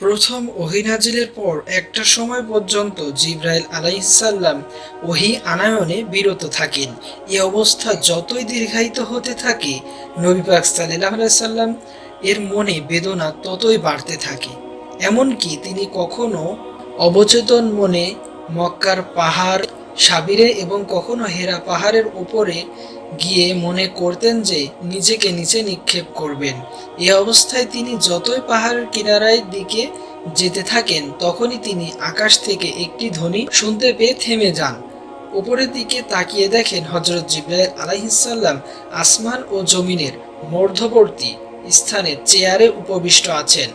প্রথম ওহিনাজিলের পর একটা সময় পর্যন্ত জিব্রাইল আলাইসাল্লাম ওহি আনায়নে বিরত থাকেন। এ অবস্থা যতই দীর্ঘায়িত হতে থাকে, নবী পাক সাল্লাহ সাল্লাম এর মনে বেদনা ততই বাড়তে থাকে। এমনকি তিনি কখনো অবচেতন মনে মক্কার পাহাড় সাবিরে এবং কখনো হেরা পাহাড়ের উপরে গিয়ে মনে করতেন যে নিজেকে নিচে নিক্ষেপ করবেন। এ অবস্থায় তিনি যতই পাহাড়ের কিনারায় দিকে যেতে থাকেন, তখনই তিনি আকাশ থেকে একটি ধ্বনি শুনতে পেয়ে থেমে যান। উপরের দিকে তাকিয়ে দেখেন হজরত জিব্রাইল আলাইহিসাল্লাম আসমান ও জমিনের মধ্যবর্তী স্থানে চেয়ারে উপবিষ্ট আছেন।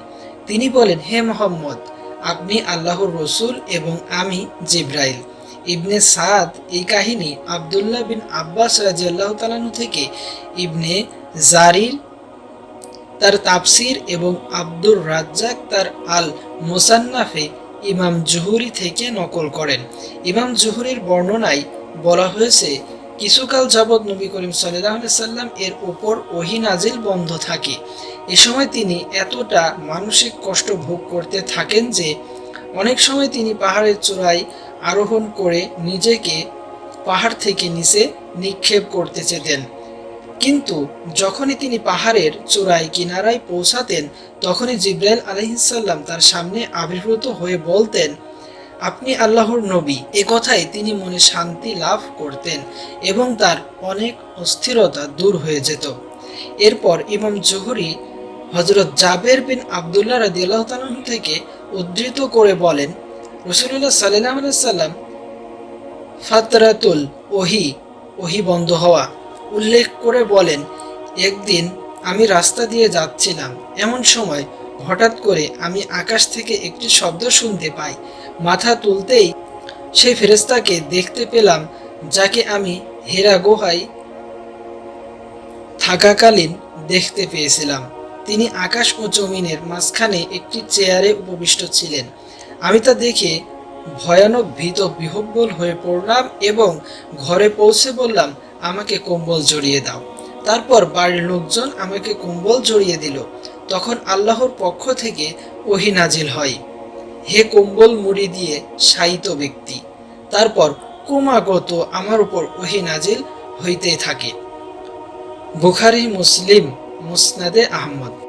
তিনি বলেন, হে মোহাম্মদ, আপনি আল্লাহর রসুল এবং আমি জিব্রাইল। ইবনে সাদ, এই কাহিনী আবদুল্লাহ বিন আব্বাস রাজিয়াল্লাহ তালানু থেকে ইবনে জারির তার তাফসির এবং আব্দুর রাজ্জাক তার আল মোসান্নাফে ইমাম জুহুরি থেকে নকল করেন। ইমাম জুহুরির বর্ণনায় বলা হয়েছে, কিছুকাল যাবৎ নবী করিম সাল্লাহ সাল্লাম এর ওপর ওহি নাজিল বন্ধ থাকে। এ সময় তিনি এতটা মানসিক কষ্ট ভোগ করতে থাকেন যে, অনেক সময় তিনি পাহাড়ের চূড়ায় আরোহণ করে নিজেকে পাহাড় থেকে নিচে নিক্ষেপ করতে চেতেন কিন্তু যখনই তিনি পাহাড়ের চূড়ায় কিনারায় পৌঁছাতেন, তখনই জিব্রাইল আলহিসাল্লাম তার সামনে আবির্ভূত হয়ে বলতেন, আপনি আল্লাহর নবী। এ কথায় তিনি মনে শান্তি লাভ করতেন এবং তার অনেক অস্থিরতা দূর হয়ে যেত। এরপর ইমাম জহুরি হজরত জাবের বিন আবদুল্লাহ রাদিয়াল্লাহ থেকে উদ্ধৃত করে বলেন রসুল্লাহ সাল্লাহ সাল্লাম ফাতরাতুল ওহি ওহি বন্ধ হওয়া উল্লেখ করে বলেন, একদিন আমি রাস্তা দিয়ে যাচ্ছিলাম। এমন সময় হঠাৎ করে আমি আকাশ থেকে একটি শব্দ শুনতে পাই। মাথা তুলতেই সেই ফেরেস্তাকে দেখতে পেলাম, যাকে আমি হেরা গুহায় থাকাকালীন দেখতে পেয়েছিলাম। তিনি আকাশ ও জমিনের মাঝখানে একটি চেয়ারে উপবিষ্ট ছিলেন। আমি তা দেখে ভয়ানক ভীত বিহব্বল হয়ে পড়লাম এবং ঘরে পৌঁছে বললাম, আমাকে কম্বল জড়িয়ে দাও। তারপর বাড়ির লোকজন আমাকে কম্বল জড়িয়ে দিল। তখন আল্লাহর পক্ষ থেকে ওহি নাজিল হয়। হে কম্বল মুড়ি দিয়ে শায়িত ব্যক্তি, তারপর ক্রমাগত আমার উপর ওহি নাজিল হইতে থাকে। বুখারি, মুসলিম, মুসনাদে আহমদ।